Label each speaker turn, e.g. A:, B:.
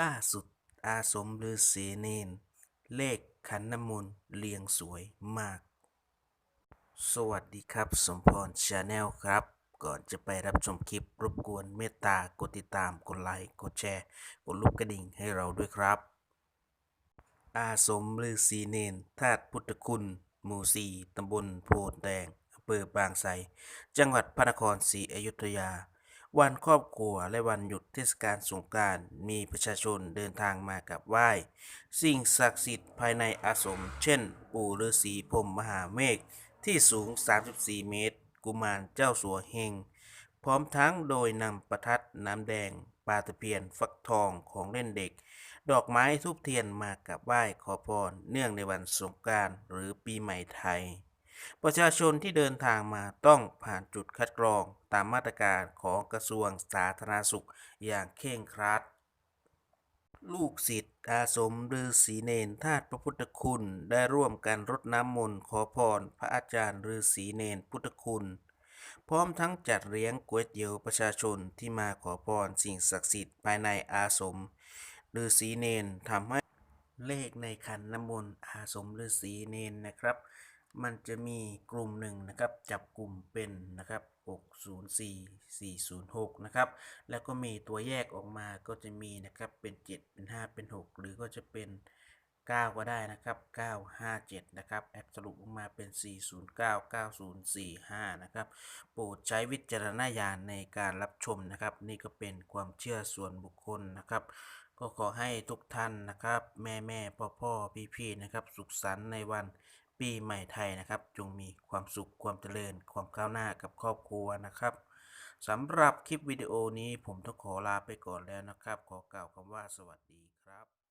A: ล่าสุดอาสมฤาษีเนน เลขขันน้ำมนต์เรียงสวยมาก สวัสดีครับ สมพรชาแนลครับ ก่อนจะไปรับชมคลิปรบกวนเมตตากดติดตาม กดไลค์ กดแชร์ กดรูปกระดิ่งให้เราด้วยครับ อาสมฤาษีเนนธาตุพุทธคุณ หมู่สี่ตำบลโพนแดงอำเภอบางไทรจังหวัดพระนครศรีอยุธยา วันครอบครัวและวันหยุดเทศกาลสงกานต์มีประชาชนเดินทางมากับไหว้ สิ่งศักดิ์สิทธิ์ภายในอาสม เช่น ปู่ฤาษีพรหมมหาเมฆที่สูง 34 เมตร กุมารเจ้าสัวเฮง พร้อมทั้งโดยนำประทัดน้ำแดงปลาตะเพียนฟักทองของเล่นเด็ก ดอกไม้ทูบเทียนมากับไหว้ขอพรเนื่องในวันสงกานต์หรือปีใหม่ไทย ประชาชนที่เดินทางมาต้องผ่านจุดคัดกรองตามมาตรการของกระทรวงสาธารณสุขอย่างเคร่งครัด ลูกศิษย์อาสมฤาษีเนนธาตุพระพุทธคุณ ได้ร่วมกันรดน้ำมนต์ขอพรพระอาจารย์ฤาษีเนนพุทธคุณ พร้อมทั้งจัดเลี้ยงก๋วยเตี๋ยวประชาชนที่มาขอพรสิ่งศักดิ์สิทธิ์ภายในอาสมฤาษีเนนทำให้เลขในขันน้ำมนต์อาสมฤาษีเนนนะครับ มันจะมีกลุ่มหนึ่งนะครับ จับกลุ่มเป็นนะครับ 604 406 นะครับ แล้วก็มีตัวแยกออกมาก็จะมีนะครับ เป็น 7 เป็น 5 เป็น 6 หรือก็จะเป็น 9 ก็ได้นะครับ 957 นะครับแอปสรุปออกมาเป็น 409 9045 นะครับ โปรดใช้วิจารณญาณในการรับชมนะครับ นี่ก็เป็นความเชื่อส่วนบุคคลนะครับก็ขอให้ทุกท่านนะครับ แม่แม่พ่อพ่อพี่พี่นะครับ สุขสันต์ในวัน ปีใหม่ไทยนะครับ จงมีความสุขความเจริญ ความก้าวหน้ากับครอบครัวนะครับสำหรับคลิปวิดีโอนี้ผมต้องขอลาไปก่อนแล้วนะครับ ขอกล่าวคำว่าสวัสดีครับ